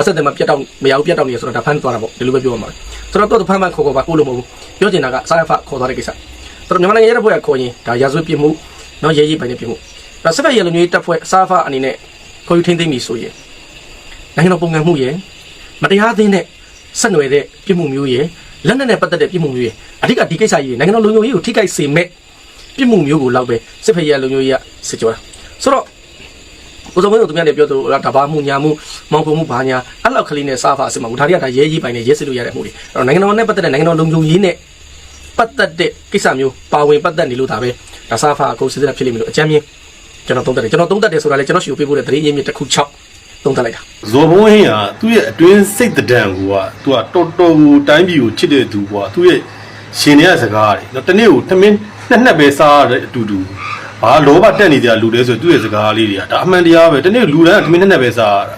အဆက်တည်းမှာပြတ်တော့မရဘူးပြတ်တော့နေရဆိုတော့ဒါဖမ်းသွားတာပေါ့ဒီလိုပဲပြောရမှာဆိုတော့တော့ဖမ်းဖမ်းခေါ်ခေါ်ပါကိုလို့မဟုတ်ဘူးပြောချင်တာကစာဖခေါ်သွားတဲ့ကိစ္စဆိုတော့မြန်မာနိုင်ငံရဲတပ်ဖွဲ့ကခေါ်ရင်ဒါရာဇဝတ်ပြစ်မှုနော်ရဲရေးပိုင်တဲ့ပြစ်မှုဒါစစ်ဖက်ရဲလူမျိုးတပ်ဖွဲ့စာဖအနေနဲ့ခေါ်ယူထိန်းသိမ်းပြီဆိုရင်နိုင်ငံတော်ပုံကံမှုရဲ့မတရားသင်းနဲ့ဆက်နွယ်တဲ့ပြစ်မှုမျိုးရဲ့လက်နက်နဲ့ပတ်သက်တဲ့ပြစ်မှုမျိုးရဲ့အဓိကဒီကိစ္စကြီးနိုင်ငံတော်လူမျိုးရေးကိုထိခိုက်စေမဲ့ပြစ်မှုမျိုးကိုလောက်ပဲစစ်ဖက်ရဲလူမျိုးရေးကစစ်ကြောတာဆိုတော့ ကိုစုံမင်းတို့သူများလည်းပြောသူတဘာမှုညာမှုမောင်ပုံမှုဘာညာအဲ့လောက်ကလေးနဲ့စားဖာအစ်မဘူးဒါတွေကဒါရဲကြီးပိုင်နဲ့ရဲစစ်လို့ရတဲ့မှုတွေအဲ့တော့နိုင်ငံတော်နဲ့ပတ်သက်တဲ့နိုင်ငံတော်လုံခြုံရေးနဲ့ပတ်သက်တဲ့ကိစ္စမျိုးပါဝင်ပတ်သက်နေလို့ဒါပဲဒါစားဖာကိုစစ်စစ်ဖြစ်လိမ့်မယ်လို့အကြမ်းမြင်ကျွန်တော်သုံးသပ်တယ်ကျွန်တော်သုံးသပ်တယ်ဆိုတာလေကျွန်တော်ရှိကိုပေးဖို့တဲ့သတင်းရင်းမြစ်တစ်ခု6သုံးသပ်လိုက်တာဇော်ဘုံဟင်းကသူ့ရဲ့အတွင်းစိတ်တံကူကသူကတော်တော်ကိုတိုင်းပြည်ကိုချစ်တဲ့သူကွာသူ့ရဲ့ရှင်နေတဲ့စကားတွေနော်တနေ့ကိုထမင်းနှစ်နှစ်ပဲစားရတဲ့အတူတူ ဘာလောဘတက်နေကြလူလဲဆိုသူ့ရဲ့စကားလေးတွေကဒါအမှန်တရားပဲတနေ့လူတိုင်းကထမင်းနှစ်နှစ်ပဲစားရတာ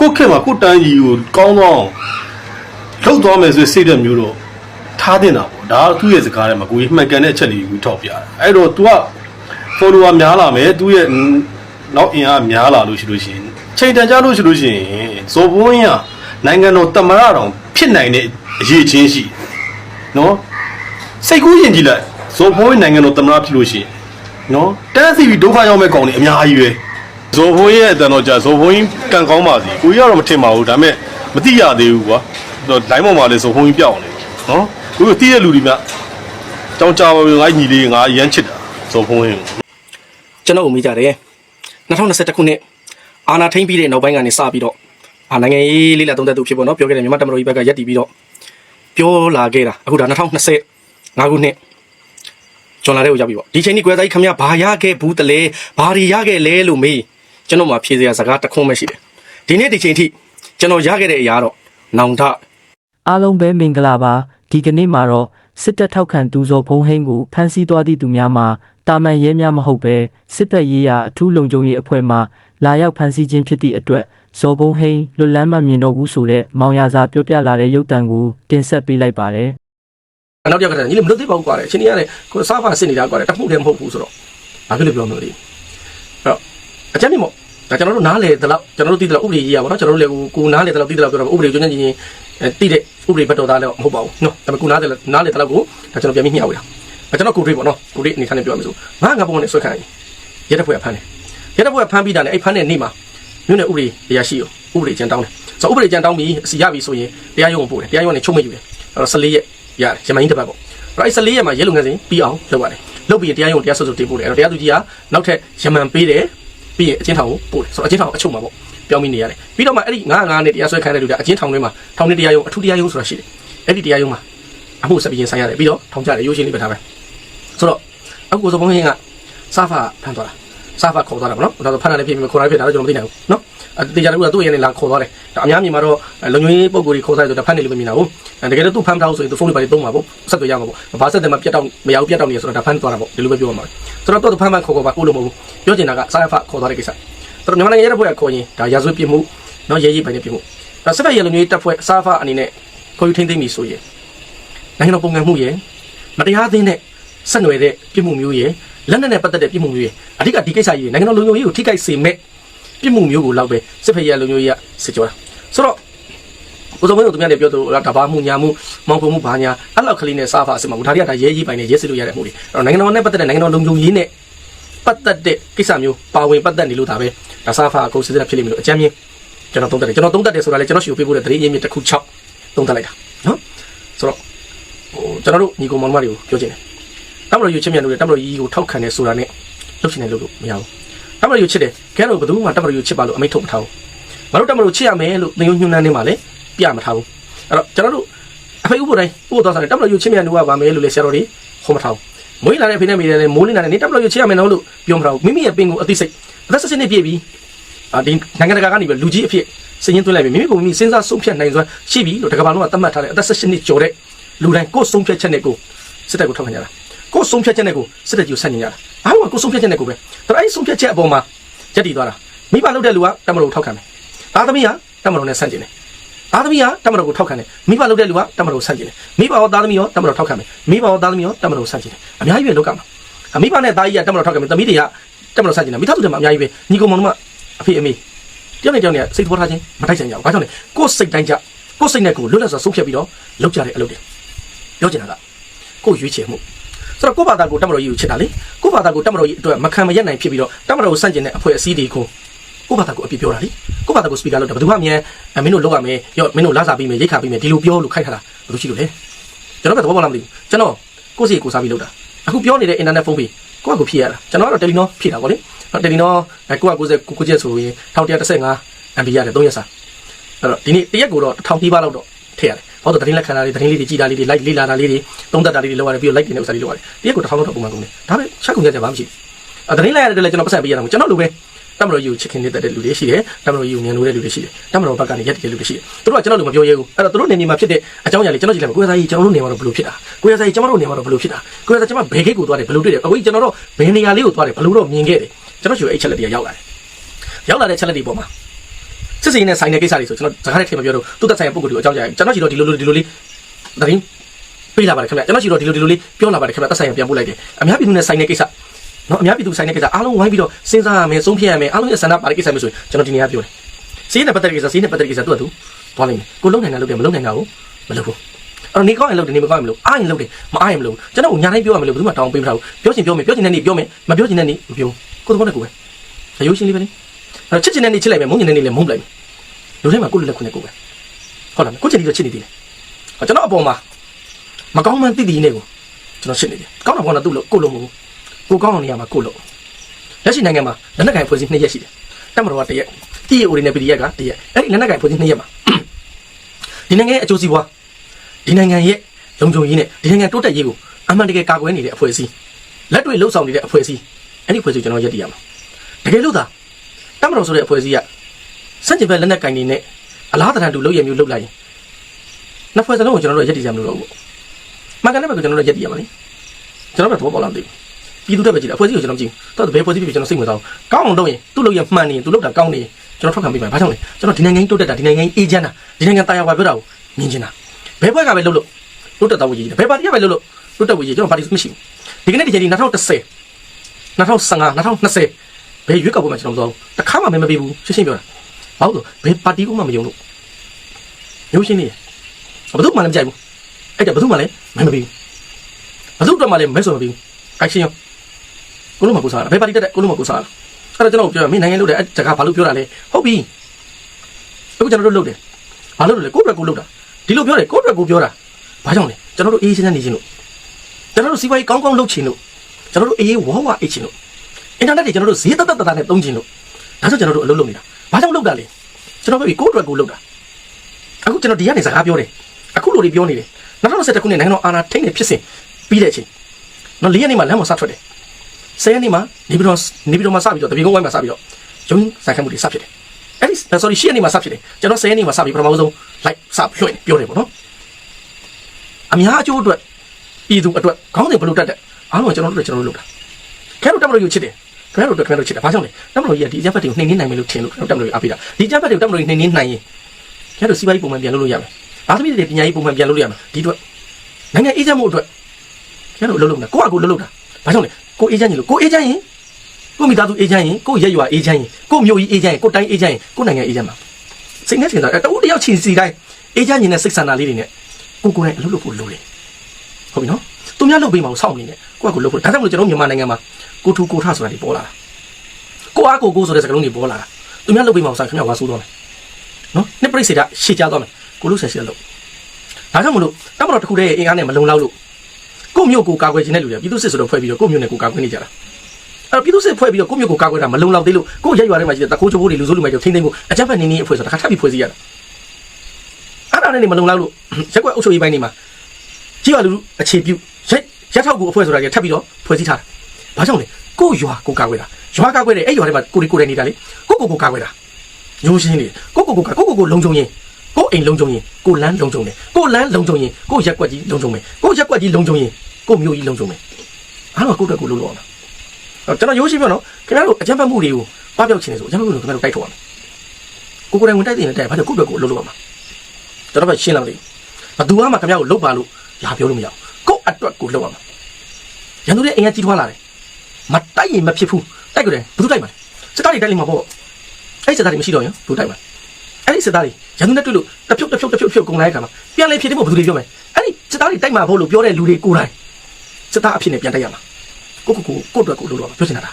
ကိုယ့်ခင်မှာကိုယ့်တိုင်းကြီးကိုကောင်းကောင်းလှုပ်သွားမယ်ဆိုစိတ်တဲ့မျိုးတော့ထားတင်တာပေါ့ဒါကသူ့ရဲ့စကားထဲမှာကိုကြီးမှန်ကန်တဲ့အချက်လေးကိုထောက်ပြတာအဲ့တော့ तू က follower များလာမယ်သူ့ရဲ့နောက်အင်အားများလာလို့ရှိလို့ရှိရင်ချိန်တန်ကြလို့ရှိလို့ရှိရင်ဇော်ဘုန်းရနိုင်ငံတော်တမရတော်ဖြစ်နိုင်တဲ့အရေးချင်းရှိတယ်နော်စိတ်ကူးရင်ကြည့်လိုက်ဇော်ဘုန်းနိုင်ငံတော်တမရဖြစ်လို့ရှိရင် နော်တန်းစီပြီးဒုက္ခရောက်မဲ့ကောင်တွေအများကြီးပဲဇော်ဘုန်းရဲ့အတန်တော်ကြာဇော်ဘုန်းကံကောင်းပါစီကိုကြီးကတော့မထင်ပါဘူးဒါပေမဲ့မသိရသေးဘူးကွာတော့လိုင်းပေါ်မှာလည်းဇော်ဘုန်းပြောင်းနေနော်ကိုကြီးသိတဲ့လူတွေများကြောင်ကြာပါငါညီလေးငါအရန်ချစ်တာဇော်ဘုန်းကိုကျွန်တော်ကိုမိကြတယ်2021ခုနှစ်အာနာထိန်ပြီးတဲ့နောက်ပိုင်းကနေစပြီးတော့အာနိုင်ငံရေးလေးလာသုံးသက်သူဖြစ်ပေါ့နော်ပြောခဲ့တဲ့မြန်မာတမတော်ကြီးဘက်ကရက်တည်ပြီးတော့ပြောလာခဲ့တာအခုဒါ2020 5ခုနှစ် ကျွန်တော်လည်းရောက်ပြီပေါ့ဒီချိန်นี้ကွယ်သားကြီးခမရဘာရခဲ့ဘူးတလဲဘာတွေရခဲ့လဲလို့မေးကျွန်တော်မှဖြေစရာစကားတစ်ခုမှရှိတယ်ဒီနေ့ဒီချိန်ထိကျွန်တော်ရခဲ့တဲ့အရာတော့နောင်တအားလုံးပဲမင်္ဂလာပါဒီကနေ့မှာတော့စစ်တပ်ထောက်ခံသူဇော်ဖုံးဟိန်းကိုဖမ်းဆီးသွားသည့်သူများမှာတာမန်ရဲများမဟုတ်ပဲစစ်တပ်ရေးရာအထူးလုံခြုံရေးအဖွဲ့မှလာရောက်ဖမ်းဆီးခြင်းဖြစ်သည့်အတွက်ဇော်ဖုံးဟိန်းလွတ်လန်းမမြင်တော့ဘူးဆိုတဲ့မောင်ရစာပြောပြလာတဲ့ရုပ်တံကိုတင်ဆက်ပေးလိုက်ပါတယ် နောက်တစ်ယောက်ကလည်းညီလေးမလွတ်သေးပါဘူးကွာလေအချင်းကြီးကလည်းကိုစားဖာစစ်နေတာကွာလေတမှုတည်းမဟုတ်ဘူးဆိုတော့ဘာဖြစ်လို့ပြောမလို့လဲအဲ့တော့အကြမ်းမြင်ပေါ့ဒါကျွန်တော်တို့နားလေတလောက်ကျွန်တော်တို့သိတယ်လို့ဥပဒေကြီးရပါတော့ကျွန်တော်တို့လည်းကိုနားလေတလောက်သိတယ်လို့ပြောတော့ဥပဒေကျွမ်းကျင်ချင်းအဲသိတဲ့ဥပဒေဘက်တော်သားလည်းမဟုတ်ပါဘူးနော်ဒါပေမဲ့ကိုနားလေနားလေတလောက်ကိုဒါကျွန်တော်ပြန်ပြီးမျှဝေတာအဲကျွန်တော်ကိုတွေးပေါ့နော်ကိုတွေးအနေထားနဲ့ပြောရမယ်ဆိုငါငါပုံနဲ့ဆွဲခံရင်ရဲတပ်ဖွဲ့ကဖမ်းတယ်ရဲတပ်ဖွဲ့ကဖမ်းပြီးတာနဲ့အဲ့ဖမ်းတဲ့နေ့မှာမြို့နယ်ဥပဒေတရားရှိရောဥပဒေကျန်တောင်းတယ်ဆိုတော့ဥပဒေကျန်တောင်းပြီးအစီရပြီဆိုရင်တရားရုံးကိုပို့တယ်တရားရုံးကနေချုပ်မယူတယ်အဲ့တော့14ရက် ရတယ်ရမင်းတစ်ပတ်ပေါ့အဲ့ဒီ14ရက်မှာရဲလုံငန်းစဉ်ပြီးအောင်လုပ်ရတယ်လုပ်ပြီးရင်တရားရုံးတရားစွဲဆိုတင်ပို့တယ်အဲ့တော့တရားသူကြီးကနောက်ထပ်ရမန်ပေးတယ်ပြီးရင်အချင်းထောင်ကိုပို့တယ်ဆိုတော့အချင်းထောင်အချုပ်မှာပေါ့ပြောင်းပြီးနေရတယ်ပြီးတော့မှအဲ့ဒီ95နဲ့တရားစွဲခံတဲ့လူတွေအချင်းထောင်ထဲမှာထောင်နဲ့တရားရုံးအထူးတရားရုံးဆိုတာရှိတယ်အဲ့ဒီတရားရုံးမှာအမှုဆက်ပြီးရင်ဆိုင်ရတယ်ပြီးတော့ထောင်ကြတယ်ရိုးရှင်းလေးပဲထားပဲဆိုတော့အခုဆိုဘုန်းကြီးကစာဖာဖန်သွားတာစာဖာခေါ်သွားတာပေါ့နော်ဒါဆိုဖန်တာလည်းဖြစ်ပြီးခေါ်တာဖြစ်တာတော့ကျွန်တော်မသိနိုင်ဘူးနော်အ တေချာလည်းကသူ့ရဲ့နေလာခေါ်သွားတယ်ဒါအများမြင်မှာတော့လုံညွေးပုံကိုယ်ကြီးခေါ်ဆိုင်ဆိုတော့ဖန်နေလို့မမြင်တာဘူးတကယ်တော့သူ့ဖန်မထားဘူးဆိုရင်သူဖုန်းလေးပါလေးသုံးမှာပေါ့ဆက်သွယ်ရမှာပေါ့ဘာဆက်တယ်မှပြတ်တော့မရဘူးပြတ်တော့နေဆိုတော့ဒါဖန်သွားတာပေါ့ဒီလိုပဲပြောရမှာဆိုတော့တော့ဖန်ဖန်ခေါ်ခေါ်ပါကိုလို့မဟုတ်ဘူးပြောချင်တာကစာဖခေါ်သွားတဲ့ကိစ္စဆိုတော့မြန်မာနိုင်ငံရဲတပ်ဖွဲ့ကခေါ်ရင်ဒါရာဇဝတ်ပြစ်မှုနော်ရဲရေးပိုင်တဲ့ပြစ်မှုဒါစစ်ဖက်ရဲလူမျိုးတပ်ဖွဲ့စာဖအနေနဲ့ခေါ်ယူထိန်းသိမ်းပြီဆိုရင်နိုင်ငံတော်ပုံကံမှုရဲ့မတရားသင်းနဲ့ဆက်နွယ်တဲ့ပြစ်မှုမျိုးရဲ့လက်နက်နဲ့ပတ်သက်တဲ့ပြစ်မှုမျိုးရဲ့အဓိကဒီကိစ္စကြီးနိုင်ငံတော်လုံခြုံရေးကိုထိခိုက်စေမဲ့ ပြစ်မှုမျိုးကိုလောက်ပဲစစ်ဖက်ရဲလူမျိုးရေးကစစ်ကြောတာဆိုတော့ကိုစုံမင်းတို့သူများလည်းပြောသူတဘာမှုညာမှုမောင်ပုံမှုဘာညာအဲ့လောက်ကလေးနဲ့စားဖာအစ်မဘူးဒါတွေကဒါရဲကြီးပိုင်နဲ့ရဲစစ်လို့ရတဲ့မှုတွေအဲ့တော့နိုင်ငံတော်နဲ့ပတ်သက်တဲ့နိုင်ငံတော်လုံခြုံရေးနဲ့ပတ်သက်တဲ့ကိစ္စမျိုးပါဝင်ပတ်သက်နေလို့ဒါပဲဒါစားဖာကိုစစ်စစ်ဖြစ်လိမ့်မယ်လို့အကြမ်းမြင်ကျွန်တော်သုံးသပ်တယ်ကျွန်တော်သုံးသပ်တယ်ဆိုတာလေကျွန်တော်ရှိကိုပေးဖို့တဲ့သတင်းရင်းမြစ်တစ်ခု6သုံးသပ်လိုက်တာနော်ဆိုတော့ဟိုကျွန်တော်တို့ညီကောင်မောင်မတွေကိုပြောချင်တယ်တမလို့ယူချစ်မြတ်လို့တမလို့ကြီးကိုထောက်ခံတယ်ဆိုတာနဲ့လုပ်ချင်တယ်လို့လို့မရဘူး တမလို့ယူချစ်တယ်ခဲတော့ဘယ်သူမှတမလို့ယူချစ်ပါလို့အမိန့်ထုတ်မထားဘူးမတို့တမလို့ချစ်ရမယ်လို့သင်ယုံညွှန်းနှန်းနေမှာလေပြမထားဘူးအဲ့တော့ကျွန်တော်တို့အဖေဥပဒေပို့သွားတယ်တပ်မတော်ယူချင်းမြန်လူကပါမယ်လို့လေဆရာတော်တွေဟောမထားဘူးမွေးလာတဲ့ဖေနဲ့မိတယ်လေမိုးလင်းလာတဲ့နေတပ်မတော်ယူချင်းရမယ်နော်လို့ပြောမထားဘူးမိမိရဲ့ပင်ကိုအသိစိတ်အသက်16နှစ်ပြည့်ပြီအာဒီနိုင်ငံတကာကနေပြီးလူကြီးအဖြစ်စည်ရင်သွင်းလိုက်ပြီမိမိကိုမိမိစဉ်းစားဆုံးဖြတ်နိုင်စွမ်းရှိပြီလို့တကဘာလုံးကသတ်မှတ်ထားတဲ့အသက်16နှစ်ကျော်တဲ့လူတိုင်းကိုယ်ဆုံးဖြတ်ချက်နဲ့ကိုစစ်တပ်ကိုထောက်ခံကြတာ ကိုယ်ဆုံးဖြတ်ချက်နဲ့ကိုစစ်တပ်ကြီးကိုဆန့်ကျင်ကြတာအားလုံးကကိုယ်ဆုံးဖြတ်ချက်နဲ့ကိုပဲဒါအဲ့ဒီဆုံးဖြတ်ချက်အပေါ်မှာရက်တည်သွားတာမိဘလုပ်တဲ့လူကတပ်မတော်ကိုထောက်ခံတယ်သားသမီးကတပ်မတော်နဲ့ဆန့်ကျင်တယ်သားသမီးကတမတော်ကိုထောက်ခံတယ်မိဘလုပ်တဲ့လူကတမတော်ကိုဆန့်ကျင်တယ်မိဘရောသားသမီးရောတမတော်ထောက်ခံမယ်မိဘရောသားသမီးရောတမတော်ကိုဆန့်ကျင်တယ်အများကြီးပဲလောကမှာအမိဘနဲ့သားကြီးကတမတော်ထောက်ခံမယ်သမီးတွေကတမတော်ဆန့်ကျင်တယ်မိသားစုတွေမှာအများကြီးပဲညီကောင်မောင်တို့ကအဖေအမေတတယောက်နဲ့တယောက်နဲ့စိတ်ပေါ်ထားခြင်းမတိုက်ဆိုင်ကြဘူးဘာကြောင့်လဲကိုယ်စိတ်တိုင်းကြကိုယ်စိတ်နဲ့ကိုယ်လွတ်လပ်စွာဆုံးဖြတ်ပြီးတော့လုပ်ကြတဲ့အလုပ်တွေပြောချင်တာကကိုယ်ရွေးချယ်မှု ဆိုတော့ကိုယ့်ဘာသာကိုတတ်မတော်ကြီးကိုချစ်တာလေကိုယ့်ဘာသာကိုတတ်မတော်ကြီးအတွက်မခံမရက်နိုင်ဖြစ်ပြီးတော့တတ်မတော်ကိုစန့်ကျင်တဲ့အဖွဲ့အစည်းတွေကိုကိုယ့်ဘာသာကိုအပြစ်ပြောတာလေကိုယ့်ဘာသာကိုစပီကာလုပ်တာဘယ်သူမှအမြဲမင်းတို့လောက်ရမယ်ရောမင်းတို့လာစားပြီးမယ်ရိတ်ခါပြီးမယ်ဒီလိုပြောလို့ခိုက်ထားတာဘယ်လိုရှိလို့လဲကျွန်တော်ကသဘောပေါက်လားမသိဘူးကျွန်တော်ကိုယ့်စီကိုစားပြီးလုပ်တာအခုပြောနေတဲ့ internet phone ပြီးကိုယ့်ကကိုဖြည့်ရတာကျွန်တော်ကတော့ Telenor ဖြည့်တာပေါ့လေတယ်လီနော်990 990ချက်ဆိုရင်1115 MB ရတယ်3ရက်စာအဲ့တော့ဒီနေ့တရက်ကိုတော့1000တီးပါလောက်တော့ထည့်ရတယ် ဘာလို့သတင်းလက်ခံတာတွေသတင်းလေးတွေကြည်တာလေးတွေ like လေးလာတာလေးတွေသုံးသပ်တာလေးတွေလောက်ရတယ်ပြီးတော့ like တွေနဲ့ဥစားလေးလောက်ရတယ်တရက်ကို1000လောက်တော့ပုံမှန်ကုန်တယ်ဒါပဲချက်ကုန်ကြတယ်ဘာမှမရှိဘူးအဲ့သတင်းလိုက်ရတဲ့လည်းကျွန်တော်ပတ်စံပေးရတာမို့ကျွန်တော်လိုပဲတမတော်ယူချစ်ခင်နေတဲ့လူတွေရှိတယ်တမတော်ယူမြန်လို့တဲ့လူတွေရှိတယ်တမတော်ဘက်ကနေရက်တဲ့လူတွေရှိတယ်သူတို့ကကျွန်တော်လိုမပြောရဲဘူးအဲ့တော့သူတို့နေနေမှာဖြစ်တဲ့အကြောင်းအရာလေးကျွန်တော်ကြည့်လိုက်မယ်ကိုရသားကြီးကျွန်တော်တို့နေမှာတော့ဘယ်လိုဖြစ်တာကိုရသားကြီးကျွန်တော်တို့နေမှာတော့ဘယ်လိုဖြစ်တာကိုရသားကျွန်မဘယ်ခိတ်ကိုသွားတယ်ဘယ်လိုတွေ့တယ်အခုကျွန်တော်တို့ဘယ်နေရာလေးကိုသွားတယ်ဘယ်လိုတော့မြင်ခဲ့တယ်ကျွန်တော်ယူအဲ့ချက်လက်တွေရောက်လာတယ်ရောက်လာတဲ့ချက်လက်တွေပေါ်မှာ စစ်စင်နဲ့ဆိုင်တဲ့ကိစ္စတွေဆိုကျွန်တော်စကားနဲ့ထည့်မပြောတော့သူသက်ဆိုင်တဲ့ပုံကိုယ်တွေကိုအကြောင်းကြားကျွန်တော်ကြည့်တော့ဒီလိုလိုဒီလိုလေးသတင်းပေးလာပါတယ်ခင်ဗျကျွန်တော်ကြည့်တော့ဒီလိုဒီလိုလေးပြောလာပါတယ်ခင်ဗျသက်ဆိုင်ပြန်ပို့လိုက်တယ်အများပြည်သူနဲ့ဆိုင်တဲ့ကိစ္စနော်အများပြည်သူဆိုင်တဲ့ကိစ္စအားလုံးဝိုင်းပြီးတော့စဉ်းစားရမယ်ဆုံးဖြတ်ရမယ်အားလုံးရဲ့ဆန္ဒပါတဲ့ကိစ္စမျိုးဆိုရင်ကျွန်တော်ဒီနေရာပြောတယ်စီးနဲ့ပတ်သက်တဲ့ကိစ္စစီးနဲ့ပတ်သက်တဲ့ကိစ္စသူ့အတူသွားလိမ့်မယ်ကိုလုံးနိုင်တာလုပ်တယ်မလုံးနိုင်တာကိုမလုပ်ဘူးအဲ့တော့နေကောင်းရင်လုပ်တယ်နေမကောင်းရင်မလုပ်အားရင်လုပ်တယ်မအားရင်မလုပ်ကျွန်တော်ညာတိုင်းပြောရမယ်လို့ဘယ်သူမှတောင်းပေးမထားဘူးပြောချင်ပြောမယ်ပြောချင်တဲ့နေ့ပြောမယ်မပြောချင်တဲ့နေ့မပြောကိုသဘောနဲ့ကိုပဲအယိုးရှင်းလေးပဲလေ အဲ့ချစ်ချင်တဲ့နေ့ချစ်လိုက်မယ်မုန်းချင်တဲ့နေ့လည်းမုန်းလိုက်မယ်လူတိုင်းမှာကိုယ့်လူလက်ခွနဲ့ကိုပဲဟုတ်လားကိုချစ်တယ်တော့ချစ်နေသေးတယ်ကျွန်တော်အပေါ်မှာမကောင်းမှန်းသိသိနေကိုကျွန်တော်ချစ်နေတယ်ကောင်းတာကောင်းတာသူ့လို့ကိုလို့မဟုတ်ဘူးကိုကောင်းအောင်နေရာမှာကိုလို့လက်ရှိနိုင်ငံမှာလက်နက်ကင်ဖွဲ့စည်းနှစ်ရက်ရှိတယ်တက်မတော်ကတရက်တီးရီအိုရီနဲ့ပီဒီရက်ကတရက်အဲ့ဒီလက်နက်ကင်ဖွဲ့စည်းနှစ်ရက်မှာဒီနိုင်ငံရဲ့အကျိုးစီးပွားဒီနိုင်ငံရဲ့လုံခြုံရေးနဲ့ဒီနိုင်ငံတိုးတက်ရေးကိုအမှန်တကယ်ကာကွယ်နေတဲ့အဖွဲ့အစည်းလက်တွေ့လှုပ်ဆောင်နေတဲ့အဖွဲ့အစည်းအဲ့ဒီအဖွဲ့အစည်းကိုကျွန်တော်ရက်တည်ရမှာတကယ်လို့သာ တက်မတော်ဆိုတဲ့အဖွဲ့အစည်းကစန့်ကျင်ဘက်လက်နက်ကင်နေနဲ့အလားတန်တူလုပ်ရမျိုးလုပ်လိုက်ရင်နှစ်ဖွဲ့စလုံးကိုကျွန်တော်တို့ရက်တည်ကြမလို့တော့ဘူးမှန်ကန်တဲ့ဘက်ကိုကျွန်တော်တို့ရက်တည်ရမှာလေကျွန်တော်တို့တော့ဘောပေါက်လာမသိဘူးပြည်သူတက်ပဲကြည့်တယ်အဖွဲ့အစည်းကိုကျွန်တော်မကြည့်ဘူးတော်တော်ဘယ်အဖွဲ့အစည်းဖြစ်ဖြစ်ကျွန်တော်စိတ်ဝင်စားဘူးကောင်းအောင်လုပ်ရင်သူ့လုပ်ရမှန်နေရင်သူလုပ်တာကောင်းနေရင်ကျွန်တော်ထောက်ခံပေးပါဘာကြောင့်လဲကျွန်တော်ဒီနိုင်ငံကြီးတိုးတက်တာဒီနိုင်ငံကြီးအေဂျင့်တာဒီနိုင်ငံတာယာဝါပြောတာကိုမြင်ချင်တာဘယ်ဘက်ကပဲလုပ်လို့တိုးတက်တာဝေးကြီးတယ်ဘယ်ပါတီကပဲလုပ်လို့တိုးတက်ဝေးကြီးကျွန်တော်ပါတီမရှိဘူးဒီကနေ့ဒီချိန်ဒီ2010 2015 2020 ဘယ်ရွေးကောက်ပွဲမှာကျွန်တော်မသွားဘူးတခါမှမမပေးဘူးရှင်းရှင်းပြောတာဘာလို့လဲဘယ်ပါတီကမှမယုံလို့မျိုးရှင်းနေတယ်ဘယ်သူမှလည်းမကြိုက်ဘူးအဲ့ဒါဘယ်သူမှလည်းမမပေးဘူးဘယ်သူတော့မှလည်းမဲဆိုမပေးဘူးအိုက်ရှင်းရောကိုလုံးမကိုစားတာဘယ်ပါတီတက်တဲ့ကိုလုံးမကိုစားတာအဲ့တော့ကျွန်တော်ပြောမင်းနိုင်ငံလို့တဲ့အဲ့စကားဘာလို့ပြောတာလဲဟုတ်ပြီအခုကျွန်တော်တို့လုပ်တယ်ဘာလို့လဲကိုယ့်အတွက်ကိုလုပ်တာဒီလိုပြောတယ်ကိုယ့်အတွက်ကိုပြောတာဘာကြောင့်လဲကျွန်တော်တို့အေးအေးချမ်းချမ်းနေခြင်းလို့ကျွန်တော်တို့စီးပွားရေးကောင်းကောင်းလုပ်ခြင်းလို့ကျွန်တော်တို့အေးအေးဝါဝါအိတ်ခြင်းလို့အ င်တာနက်တွေကျွန်တော်တို့ဈေးတက်တက်တက်နဲ့သုံးခြင်းလို့ဒါဆိုကျွန်တော်တို့အလုပ်လုပ်နေတာဘာကြောင့်လုပ်တာလဲကျွန်တော်ပြောပြီးကိုယ့်အတွက်ကိုလုပ်တာအခုကျွန်တော်ဒီကနေစကားပြောတယ်အခုလိုတွေပြောနေတယ်2021ခုနှစ်နိုင်ငံတော်အာဏာထိန်းနေဖြစ်စဉ်ပြီးတဲ့အချိန်နော်၄ရက်နေ့မှာလမ်းပေါ်စထွက်တယ်10ရက်နေ့မှာနေပြည်တော်နေပြည်တော်မှာစပြီးတော့တပည့်ကုန်းဝိုင်းမှာစပြီးတော့ရုံးဆိုင်ခတ်မှုတွေစဖြစ်တယ်အဲ့ဒီ sorry 10ရက်နေ့မှာစဖြစ်တယ်ကျွန်တော်10ရက်နေ့မှာစပြီးပထမဆုံး like စလွှင့်ပြောတယ်ပေါ့နော်အများအကျိုးအတွက်ပြည်သူအတွက်ခေါင်းစဉ်ဘယ်လိုတက်တဲ့အားလုံးကကျွန်တော်တို့ကျွန်တော်တို့လုပ်တာခဲတို့တက်မလို့ယူချစ်တယ် ခဲတို့တက်ခဲတို့ချစ်တယ်ဘာကြောင့်လဲတက်မလို့ကြီးကဒီအချက်ဖက်တွေကိုနှိမ်နှင်းနိုင်မယ်လို့ထင်လို့တက်မလို့အားပေးတာဒီအချက်ဖက်တွေကိုတက်မလို့နှိမ်နှင်းနိုင်ရင်ခဲတို့စီးပွားရေးပုံမှန်ပြန်လုပ်လို့ရမယ်ဘာသမီးတွေပညာရေးပုံမှန်ပြန်လုပ်လို့ရမယ်ဒီအတွက်နိုင်ငံအေးချမ်းမှုအတွက်ခဲတို့လှုပ်လို့မကိုယ့်အကူလှုပ်လို့တာဘာကြောင့်လဲကိုအေးချမ်းရင်လို့ကိုအေးချမ်းရင်ကိုမိသားစုအေးချမ်းရင်ကိုရက်ရွာအေးချမ်းရင်ကိုမျိုးကြီးအေးချမ်းရင်ကိုတိုင်းအေးချမ်းရင်ကိုနိုင်ငံအေးချမ်းမှာစိတ်နဲ့ချင်တာတူတယောက်ချင်စီတိုင်းအေးချမ်းရင်နဲ့စိတ်ဆန္ဒလေးတွေနဲ့ကိုကိုနဲ့အလုပ်လုပ်ဖို့လိုတယ်ဟုတ်ပြီနော်သူများလုပ်ပေးမှာကိုစောင့်နေတယ် ကိုကကိုလုပ်ဖို့ဒါကြောင့်မလို့ကျွန်တော်မြန်မာနိုင်ငံမှာကိုထူကိုထဆိုတာဒီပေါ်လာတာကိုအားကိုကိုဆိုတဲ့စကားလုံးတွေပေါ်လာတာသူများလုပ်ပေးမှာကိုစောင့်ခင်ဗျာဝါဆိုးတော့မယ်နော်နှစ်ပြိစေတာရှေ့ကြသွားမယ်ကိုလို့ဆက်ရှေ့လို့ဒါကြောင့်မလို့တမတော်တစ်ခုတည်းရဲ့အင်အားနဲ့မလုံလောက်လို့ကိုမျိုးကိုကာကွယ်ခြင်းတဲ့လူတွေပြည်သူစစ်ဆိုတော့ဖွဲ့ပြီးတော့ကိုမျိုးနဲ့ကိုကာကွယ်နေကြတာအဲ့တော့ပြည်သူစစ်ဖွဲ့ပြီးတော့ကိုမျိုးကိုကာကွယ်တာမလုံလောက်သေးလို့ကိုရက်ရွာထဲမှာရှိတဲ့တခိုးချိုးဘိုးတွေလူစုလူမိုက်တွေထိမ့်သိမ့်ဖို့အကြမ်းဖက်နေနေအဖွဲ့ဆိုတာတစ်ခါထပ်ပြီးဖွဲ့စည်းရတာအဲ့ဒါနဲ့နေမလုံလောက်လို့ရက်ကွက်အုပ်ချုပ်ရေးပိုင်းနေမှာကြည့်ရလူအခြေပြု ရက်ရက်ထောက်ကိုအဖွဲ့ဆိုတာကြီးထပ်ပြီးတော့ဖွဲ့စည်းထားတာဘာကြောင့်လဲကိုရွာကိုကာကွယ်တာရွာကာကွယ်တယ်အဲ့ရွာထဲမှာကိုရီကိုရီနေတာလေကိုကိုကိုကာကွယ်တာရိုးရှင်းနေကိုကိုကိုကိုကိုကိုလုံခြုံရင်ကိုအိမ်လုံခြုံရင်ကိုလန်းလုံခြုံတယ်ကိုလန်းလုံခြုံရင်ကိုရက်ကွက်ကြီးလုံခြုံမယ်ကိုရက်ကွက်ကြီးလုံခြုံရင်ကိုမျိုးကြီးလုံခြုံမယ်အားလုံးကိုယ့်အတွက်ကိုလုံလုံအောင်ကျွန်တော်ရိုးရှင်းပြောနော်ခင်ဗျားတို့အကြမ်းဖက်မှုတွေကိုပပျောက်ချင်တယ်ဆိုအကြမ်းဖက်မှုတွေကိုခင်ဗျားတို့တိုက်ထုတ်ရမယ်ကိုကိုယ်တိုင်ဝင်တိုက်တဲ့တိုက်ဘာလို့ကိုယ့်အတွက်ကိုလုံလုံအောင်ကျွန်တော်ပဲရှင်းလာမလို့ဘသူမှခင်ဗျားကိုလုတ်ပါလို့ရာပြောလို့မရဘူး ကိုယ့်အတွက်ကိုလုံအောင်ရန်သူရဲ့အင်အားကြီးထွားလာတယ်မတိုက်ရင်မဖြစ်ဘူးတိုက်ကြတယ်ဘသူတိုက်မှာလဲစကားတွေတိုက်လိမ့်မှာပေါ့အဲ့ဒီစစ်သားတွေမရှိတော့ရင်ဘယ်လိုတိုက်မှာအဲ့ဒီစစ်သားတွေရန်သူနဲ့တွေ့လို့တစ်ဖြုတ်တစ်ဖြုတ်တစ်ဖြုတ်ဖြုတ်ကုန်လိုက်ခါမှာပြန်လဲဖြစ်တယ်မို့ဘယ်သူတွေပြောမယ်အဲ့ဒီစစ်သားတွေတိုက်မှာဖို့လို့ပြောတဲ့လူတွေကိုယ်တိုင်စစ်သားအဖြစ်နဲ့ပြန်တိုက်ရမှာကိုကိုကိုကိုအတွက်ကိုလို့တော့ပြောချင်တာဒါ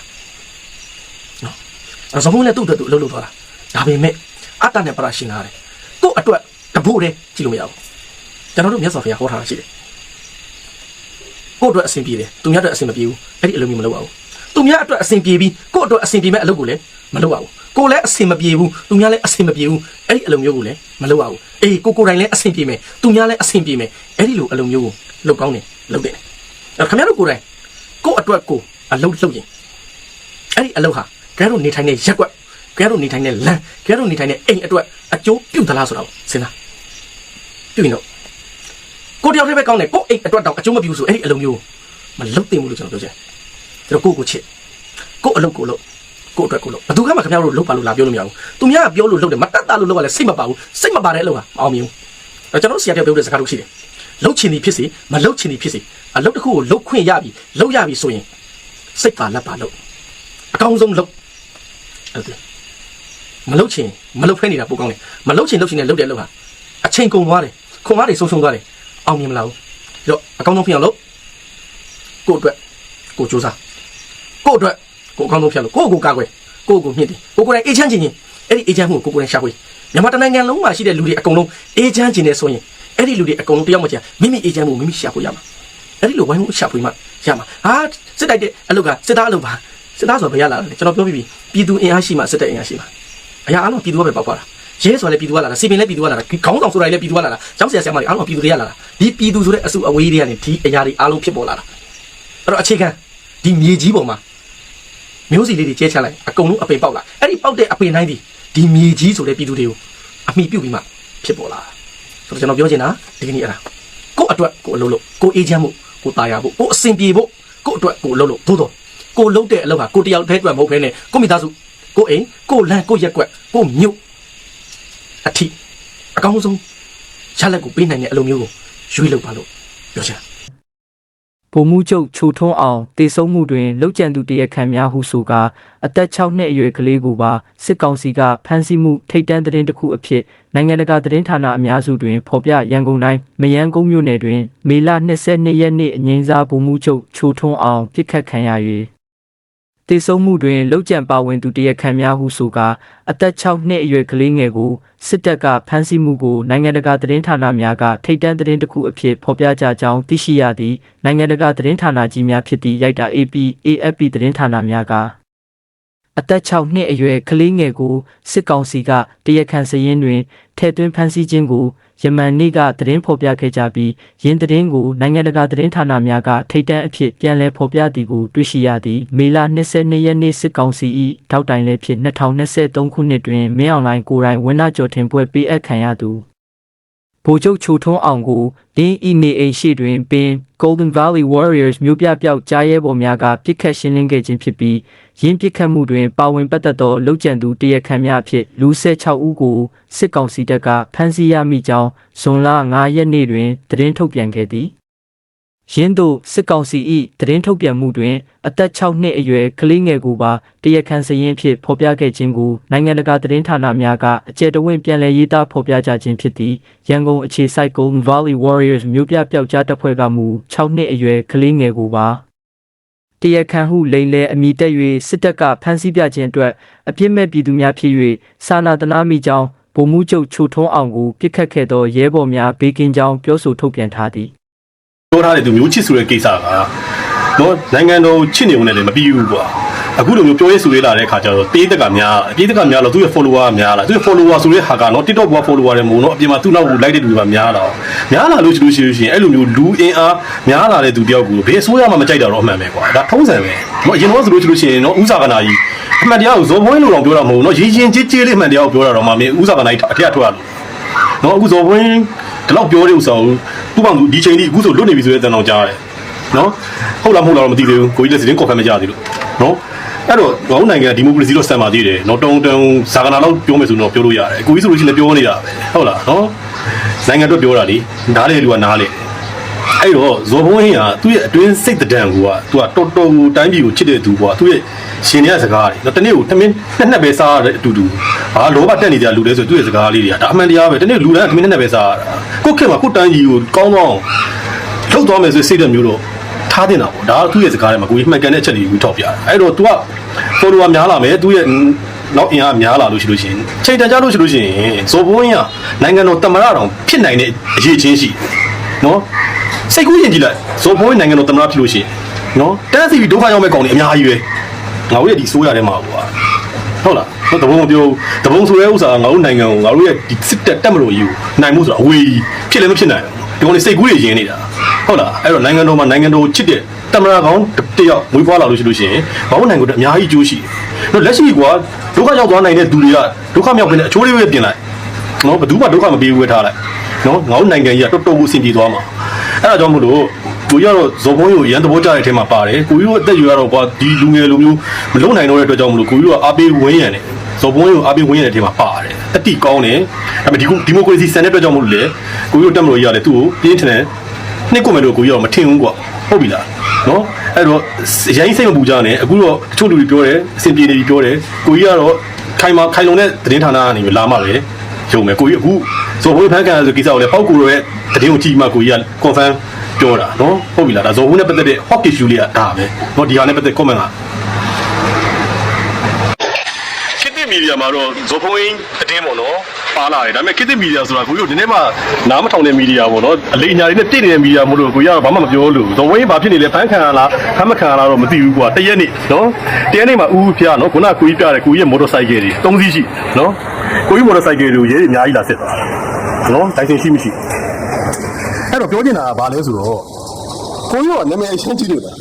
နော်အဲ့ဇမုန်းလည်းသူ့အတွက်သူအလုပ်လုပ်သွားတာဒါပေမဲ့အတ္တနဲ့ပရရှင်လာတယ်ကို့အတွက်တဖို့တည်းကြည့်လို့မရဘူးကျွန်တော်တို့မြတ်စွာဘုရားဟောထားတာရှိတယ် ကို့အတွက်အဆင်ပြေတယ်သူများအတွက်အဆင်မပြေဘူးအဲ့ဒီအလုပ်မျိုးမလုပ်ရဘူးသူများအတွက်အဆင်ပြေပြီးကို့အတွက်အဆင်ပြေမဲ့အလုပ်ကိုလည်းမလုပ်ရဘူးကိုလည်းအဆင်မပြေဘူးသူများလည်းအဆင်မပြေဘူးအဲ့ဒီအလုပ်မျိုးကိုလည်းမလုပ်ရဘူးအေးကိုကိုယ်တိုင်လည်းအဆင်ပြေမယ်သူများလည်းအဆင်ပြေမယ်အဲ့ဒီလိုအလုပ်မျိုးကိုလုပ်ကောင်းတယ်လုပ်တယ်အဲ့ခင်ဗျားတို့ကိုယ်တိုင်ကို့အတွက်ကိုအလုပ်လုပ်ရင်အဲ့ဒီအလုပ်ဟာခင်ဗျားတို့နေထိုင်တဲ့ရက်ကွက်ခင်ဗျားတို့နေထိုင်တဲ့လမ်းခင်ဗျားတို့နေထိုင်တဲ့အိမ်အတွက်အကျိုးပြုသလားဆိုတာကိုစဉ်းစားပြုရင်တော့ ကိုတယောက်တည်းပဲကောင်းတယ်ကိုအိမ်အတွက်တော့အကျိုးမပြုဆိုအဲ့ဒီအလုပ်မျိုးကိုမလုပ်သင့်ဘူးလို့ကျွန်တော်ပြောချင်တယ်ကျွန်တော်ကိုယ့်ကိုချစ်ကိုယ့်အလုပ်ကိုလုပ်ကိုယ့်အတွက်ကိုလုပ်ဘယ်သူကမှခင်ဗျားတို့လုပ်ပါလို့လာပြောလို့မရဘူးသူများကပြောလို့လုပ်တယ်မတတ်တာလို့လုပ်ရလဲစိတ်မပါဘူးစိတ်မပါတဲ့အလုပ်ဟာမအောင်မြင်ဘူးအဲ့ကျွန်တော်ဆရာပြောပြောတဲ့စကားလို့ရှိတယ်လုပ်ချင်သည်ဖြစ်စေမလုပ်ချင်သည်ဖြစ်စေအလုပ်တစ်ခုကိုလုပ်ခွင့်ရပြီလုပ်ရပြီဆိုရင်စိတ်ပါလက်ပါလုပ်အကောင်းဆုံးလုပ်ဟုတ်တယ်မလုပ်ချင်မလုပ်ဖဲနေတာပိုကောင်းတယ်မလုပ်ချင်လုပ်ချင်တဲ့လုပ်တဲ့လုပ်ဟာအချိန်ကုန်သွားတယ်ခွန်အားတွေဆုံးရှုံးသွားတယ် အောင်မြင်မလာဘူးပြီးတော့အကောင်းဆုံးဖြစ်အောင်လုပ်ကိုယ့်အတွက်ကိုယ်စူးစမ်းကိုယ့်အတွက်ကိုယ်အကောင်းဆုံးဖြစ်လို့ကိုယ့်ကိုယ်ကာကွယ်ကိုယ့်ကိုယ်မြင့်တယ်ကိုယ်ကိုယ်တိုင်အေးချမ်းခြင်းချင်းအဲ့ဒီအေးချမ်းမှုကိုကိုယ်ကိုယ်တိုင်ရှာဖွေမြန်မာတိုင်းနိုင်ငံလုံးမှာရှိတဲ့လူတွေအကုန်လုံးအေးချမ်းခြင်းနဲ့ဆိုရင်အဲ့ဒီလူတွေအကုန်လုံးတယောက်မှချာမိမိအေးချမ်းမှုမိမိရှာဖွေရမှာအဲ့ဒီလိုဝိုင်းမှုရှာဖွေမှရမှာဟာစစ်တိုက်တဲ့အလုပ်ကစစ်သားအလုပ်ပါစစ်သားဆိုဘယ်ရလာလဲကျွန်တော်ပြောပြီးပြီပြည်သူအင်အားရှိမှစစ်တပ်အင်အားရှိမှာအရာအားလုံးပြည်သူကပဲပေါက်သွားတာ ရဲဆိုတာလည်းပြည်သူကလာတာစီပင်လည်းပြည်သူကလာတာခေါင်းဆောင်ဆိုတာလည်းပြည်သူကလာတာကျောင်းဆရာဆရာမတွေအားလုံးပြည်သူတွေကလာတာဒီပြည်သူဆိုတဲ့အစုအဝေးတွေကနေဒီအရာတွေအားလုံးဖြစ်ပေါ်လာတာအဲ့တော့အခြေခံဒီမြေကြီးပေါ်မှာမျိုးစီလေးတွေကျဲချလိုက်အကုန်လုံးအပင်ပေါက်လာအဲ့ဒီပေါက်တဲ့အပင်တိုင်းဒီဒီမြေကြီးဆိုတဲ့ပြည်သူတွေကိုအမိပြုတ်ပြီးမှဖြစ်ပေါ်လာဆိုတော့ကျွန်တော်ပြောချင်တာဒီကနေ့အဲ့ဒါကို့အတွက်ကို့အလုပ်လုပ်ကို့အေဂျင့်မှုကို့တာယာဖို့ကို့အဆင်ပြေဖို့ကို့အတွက်ကို့အလုပ်လုပ်သို့တော့ကို့လုပ်တဲ့အလုပ်ဟာကို့တယောက်တည်းအတွက်မဟုတ်ဘဲနဲ့ကို့မိသားစုကို့အိမ်ကို့လမ်းကို့ရက်ကွက်ကို့မြို့ အထိအကောင်းဆုံးရလက်ကိုပေးနိုင်တဲ့အလုပ်မျိုးကိုရွေးလုပ်ပါလို့ပြောချင်တာဗိုလ်မှူးချုပ်ချိုထွန်းအောင်တေဆုံးမှုတွင်လောက်ကျန်သူတရခံများဟုဆိုကာအသက်6နှစ်အရွယ်ကလေးကိုပါစစ်ကောင်စီကဖမ်းဆီးမှုထိတ်တန့်သတင်းတစ်ခုအဖြစ်နိုင်ငံတကာသတင်းဌာနအများစုတွင်ဖော်ပြရန်ကုန်တိုင်းမယန်းကုန်းမြို့နယ်တွင်မေလ22ရက်နေ့အငင်းစားဗိုလ်မှူးချုပ်ချိုထွန်းအောင်ပြစ်ခတ်ခံရ၍ တေဆုံးမှုတွင်လောက်ကျန်ပါဝင်သူတရခံများဟုဆိုကာအသက်6နှစ်အရွယ်ကလေးငယ်ကိုစစ်တပ်ကဖမ်းဆီးမှုကိုနိုင်ငံတကာသတင်းဌာနများကထိတ်တန့်သတင်းတစ်ခုအဖြစ်ဖော်ပြကြကြောင်းသိရှိရသည့်နိုင်ငံတကာသတင်းဌာနကြီးများဖြစ်သည့်ရိုက်တာ AP AFP သတင်းဌာနများက အသက်6နှစ်အရွယ်ကလေးငယ်ကိုစစ်ကောင်စီကတရားခံစရင်တွင်ထည့်သွင်းဖမ်းဆီးခြင်းကိုယမန်နေ့ကသတင်းဖော်ပြခဲ့ကြပြီးယင်းသတင်းကိုနိုင်ငံတကာသတင်းဌာနများကထိတ်တန့်အဖြစ်ပြန်လည်ဖော်ပြသည်ကိုတွေ့ရှိရသည်မေလ22ရက်နေ့စစ်ကောင်စီ၏ထောက်တိုင်လည်းဖြစ်2023ခုနှစ်တွင်မင်းအောင်လိုင်းကိုယ်တိုင်ဝင်းနာကျော်ထင်ပွဲပေးအပ်ခံရသူ ဗိုလ်ချုပ်ချိုထွန်းအောင်ကိုတင်းဤနေအိမ်ရှိတွင်ပင် Golden Valley Warriors မျိုးပြပျောက်ကြားရဲပေါ်များကပြစ်ခတ်ရှင်းလင်းခဲ့ခြင်းဖြစ်ပြီးရင်းပြစ်ခတ်မှုတွင်ပါဝင်ပတ်သက်သောလုံခြံသူတရခံများအဖြစ်လူ16ဦးကိုစစ်ကောင်စီတပ်ကဖမ်းဆီးရမိကြောင်းဇွန်လ9ရက်နေ့တွင်သတင်းထုတ်ပြန်ခဲ့သည် ရင်းတို့စစ်ကောင်စီ၏သတင်းထုတ်ပြန်မှုတွင် အသက်6နှစ်အရွယ်ကလေးငယ်ကိုပါတရားခံစရင်ဖြင့်ဖော်ပြခဲ့ခြင်းကိုနိုင်ငံတကာသတင်းဌာနများကအကြံတဝင့်ပြန်လည်ရေးသားဖော်ပြကြခြင်းဖြစ်သည့်ရန်ကုန်အခြေစိုက် Golden Valley Warriors မြို့ပြပျောက်ကြားတပ်ဖွဲ့ကမူ6နှစ်အရွယ်ကလေးငယ်ကိုပါတရားခံဟုလိန်လဲအမိတက်၍စစ်တပ်ကဖမ်းဆီးပြခြင်းအတွက်အပြစ်မဲ့ပြည်သူများဖြစ်၍စာနာတနာမိကြောင်းဗိုလ်မှူးချုပ်ချိုထွန်းအောင်ကိုပြစ်ခတ်ခဲ့သောရဲဘော်များဘေးကင်းကြောင်းပြောဆိုထုတ်ပြန်ထားသည် ပြောထားတဲ့သူမျိုးချစ်ဆိုတဲ့ကိစ္စကနော်နိုင်ငံတော်ချစ်နေုံနဲ့လည်းမပြီးဘူးကွာအခုလိုမျိုးပြောရေးဆိုရေးလာတဲ့ခါကျတော့တေးတက်ကများတေးတက်ကများတော့သူ့ရဲ့ follower ကများလာသူ့ရဲ့ follower ဆိုတဲ့ဟာကနော် TikTok က follower တွေမို့နော်အပြင်မှာသူ့နောက်ကို like တဲ့လူတွေကများလာများလာလို့ရှိလို့ရှိလို့ရှိရင်အဲ့လိုမျိုးလူအင်အားများလာတဲ့သူတယောက်ကိုဘယ်ဆိုးရမှမကြိုက်တာတော့အမှန်ပဲကွာဒါထုံးစံပဲနော်အရင်တော့ဆိုလို့ရှိလို့ရှိရင်နော်ဥစားကနာကြီးအမှန်တရားကိုဇော်ဘွင်းလို့တော့ပြောတာမဟုတ်ဘူးနော်ရင်းချင်းကြီးကြီးလေးအမှန်တရားကိုပြောတာတော့မှမင်းဥစားကနာကြီးအထက်ထွက်ရလို့နော်အခုဇော်ဝင်းဒီလောက်ပြောတဲ့ဥစ္စာကို သူ့ဘောင်သူဒီချိန်ကြီးအခုဆိုလွတ်နေပြီဆိုတဲ့အတန်တော့ကြားတယ်နော်ဟုတ်လားမဟုတ်လားတော့မသိသေးဘူးကိုကြီးလည်းစတင်ကောက်ခံမကြသေးလို့နော်အဲ့တော့ဘောင်းနိုင်ငံဒီမိုကရေစီတော့စံပါသေးတယ်နော်တုံတုံဇာကနာလောက်ပြောမယ်ဆိုတော့ပြောလို့ရတယ်ကိုကြီးဆိုလို့ရှိရင်လည်းပြောနေတာပဲဟုတ်လားနော်နိုင်ငံတော့ပြောတာလေနားလေလူကနားလေ အဲ့တော့ဇော်ဘုံဟင်းကသူ့ရဲ့အတွင်းစိတ်တံကူကသူကတော်တော်ကိုတိုင်းပြည်ကိုချစ်တဲ့သူကွာသူ့ရဲ့ရှင်ရဲ့စကားတွေတော့တနေ့ကိုတမင်းနှစ်နှစ်ပဲစားရတဲ့အတူတူဘာလောဘတက်နေကြလူလဲဆိုသူ့ရဲ့စကားလေးတွေကဒါအမှန်တရားပဲတနေ့လူတိုင်းတမင်းနှစ်နှစ်ပဲစားရတာကိုယ့်ခေတ်မှာကိုယ့်တိုင်းပြည်ကိုကောင်းကောင်းထုတ်သွားမယ်ဆိုစိတ်တဲ့မျိုးတော့ထားတင်တာပေါ့ဒါကသူ့ရဲ့စကားထဲမှာကိုကြီးမှန်ကန်တဲ့အချက်တွေကိုထောက်ပြတာအဲ့တော့ तू က follower များလာမယ်သူ့ရဲ့နောက်အင်အားများလာလို့ရှိလို့ရှိရင်ချိန်တန်ကြလို့ရှိလို့ရှိရင်ဇော်ဘုံဟင်းကနိုင်ငံတော်တမရတော်ဖြစ်နိုင်တဲ့အရေးချင်းရှိတယ်နော် စိတ်ကူးရင်ကြည့်လိုက်ဇော်ဘုံရဲ့နိုင်ငံတော်သမ္မတဖြစ်လို့ရှိရင်နော်တန်းစီပြီးဒုက္ခရောက်မဲ့ကောင်တွေအများကြီးပဲငါတို့ရဲ့ဒီဆိုးရတဲ့မှာကွာဟုတ်လားဟောတဘုံမပြောတဘုံဆိုတဲ့ဥစ္စာကငါတို့နိုင်ငံကိုငါတို့ရဲ့ဒီစစ်တက်တက်မလို့ယူနိုင်မှုဆိုတာအဝေးကြီးဖြစ်လည်းမဖြစ်နိုင်ဘူးဒီကောင်တွေစိတ်ကူးတွေယင်နေတာဟုတ်လားအဲ့တော့နိုင်ငံတော်မှာနိုင်ငံတော်ကိုချစ်တဲ့တမရကောင်တစ်ယောက်မွေးဖွားလာလို့ရှိလို့ရှိရင်ဘာလို့နိုင်ငံတော်အများကြီးအကျိုးရှိတယ်နော်လက်ရှိကွာဒုက္ခရောက်သွားနိုင်တဲ့သူတွေကဒုက္ခမြောက်ပြီးအချိုးလေးပဲပြင်လိုက်နော်ဘယ်သူမှဒုက္ခမပေးဘူးဝဲထားလိုက်နော်ငါတို့နိုင်ငံကြီးကတော်တော်ကိုအဆင်ပြေသွားမှာ အဲ့ဒါကြောင့်မို့လို့ကိုကြီးကတော့ဇော်ဘုံကိုရန်သဘောကြတဲ့အထက်မှာပါတယ်ကိုကြီးတို့အသက်ယူရတော့ကွာဒီလူငယ်လူမျိုးမလုံနိုင်တော့တဲ့အတွက်ကြောင့်မလို့ကိုကြီးကအားပေးဝင်းရံတယ်ဇော်ဘုံကိုအားပေးဝင်းရံတဲ့အထက်မှာပါတယ်အတိကောင်းတယ်ဒါပေမဲ့ဒီခုဒီမိုကရေစီစံတဲ့အတွက်ကြောင့်မလို့လေကိုကြီးတို့တက်မလို့ရရတယ်သူ့ကိုပြင်းထန်တယ်နှစ်ကိုမဲ့လို့ကိုကြီးကတော့မထင်ဘူးကွာဟုတ်ပြီလားနော်အဲ့တော့ရိုင်းစိတ်မပူကြနဲ့အခုတော့တချို့လူတွေပြောတယ်အဆင်ပြေနေပြီပြောတယ်ကိုကြီးကတော့ခိုင်မာခိုင်လုံတဲ့သတင်းဌာနကနေလာမှပဲ ရုံမယ်ကိုကြီးအခုဇော်ဘုံဖန်ကန်ဆိုကိစ္စကိုလည်းပောက်ကူရဲ့သတင်းကိုကြည့်မှကိုကြီးက confirm ပြောတာနော်ဟုတ်ပြီလားဒါဇော်ဘုံနဲ့ပတ်သက်တဲ့ hot issue လေးကဒါပဲနော်ဒီဟာနဲ့ပတ်သက် comment ကခေတ်သစ်မီဒီယာမှာတော့ဇော်ဖုံးအင်းအတင်းပေါ့နော်ပါလာတယ်ဒါပေမဲ့ခေတ်သစ်မီဒီယာဆိုတာကိုကြီးတို့ဒီနေ့မှနားမထောင်တဲ့မီဒီယာပေါ့နော်အလေးညာတွေနဲ့တင့်နေတဲ့မီဒီယာမို့လို့ကိုကြီးကတော့ဘာမှမပြောလို့ဇော်ဖုံးအင်းဘာဖြစ်နေလဲဖန်ခံရလားဖမ်းမခံရလားတော့မသိဘူးကွာတရက်နေ့နော်တရက်နေ့မှာဦးဦးဖျားနော်ခုနကကိုကြီးပြတယ်ကိုကြီးရဲ့မော်တော်ဆိုင်ကယ်တွေ၃စီးရှိနော် ကိုကြီးမော်တော်ဆိုင်ကယ်တွေကိုရဲတွေအများကြီးလာစစ်သွားတယ်နော်တိုင်စင်ရှိမရှိအဲ့တော့ပြောချင်တာကဘာလဲဆိုတော့ကိုကြီးကနာမည်အရှင်းကြည့်လို့လား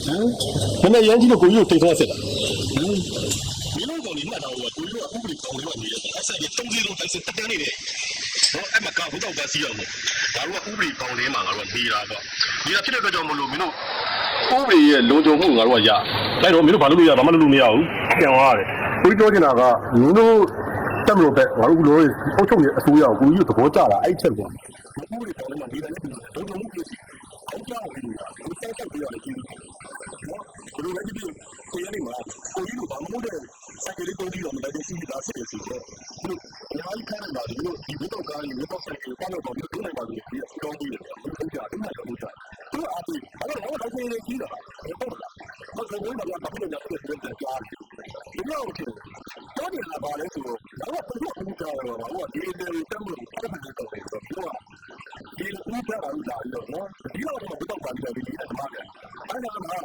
ဟမ်နာမည်ရမ်းကြည့်လို့ကိုကြီးကိုထိတ်သွားစစ်တာမင်းတို့ကောင်လေးမှတ်ထားလို့ကကိုကြီးတို့ကဥပဒေကောင်လေးကနေရတဲ့အဆက်ကြီးတုံးလေးလုံးတိုက်စစ်တက်တန်းနေတယ်နော်အဲ့မှာကဘုတော့ပါစီအောင်ဒါတို့ကဥပဒေကောင်လေးမှာငါတို့ကနေတာပေါ့နေတာဖြစ်တဲ့အတွက်ကြောင့်မလို့မင်းတို့ဥပဒေရဲ့လုံခြုံမှုငါတို့ကရအဲ့တော့မင်းတို့ဘာလုပ်လို့ရဘာမှလုပ်လို့မရဘူးပြန်သွားရတယ်ကိုကြီးပြောချင်တာကမင်းတို့ တက်မလို့ပဲငါတို့လို့အုပ်ချုပ်နေအစိုးရကိုကိုကြီးတို့သဘောကျတာအဲ့ချက်ကွာဥပဒေကောင်လေးမှာနေတာလည်းလုံခြုံမှုပြည့်အောင်ကြောက်ဝင်နေတာဒီစက်တက်ပြရလေကြည့်နော်ဘယ်လိုလဲကြည့်ကိုရနေမှာကိုကြီးတို့ဘာမှမဟုတ်တဲ့စက်ကလေးတုံးပြီးတော့မလိုက်တဲ့စီးတာဆက်ရစီတော့ဘလို့အများကြီးခန့်နေတာဒီလိုဒီဘုတော့ကားကြီးဘုတော့ဆိုင်ကိုကောက်တော့ဒီလိုနိုင်ပါလို့ဒီကောင်းပြီးတယ်ဒီကြောင့်ဒီမှာတော့ဘုရားသူအားပေးအဲ့တော့တော့ဆိုင်လေးကြီးတာဟုတ်လားမဟုတ်ဘူးတော့ဘာဖြစ်လဲဆိုတော့ကြားဒီလိုဖြစ်တယ်တော့ဒီလာပါလဲဆိုတော့ တော့ဘုရားဘုရားတော့ဘာလို့ဒီလိုတမ်းလို့ဆက်နေတော့တယ်ဆိုတော့ဒီလိုဦးတာအလာရောနော်ဒီလိုတော့ဘုတော့ကားကြီးဒီဓမ္မကအဲ့ဒါမှအဲ့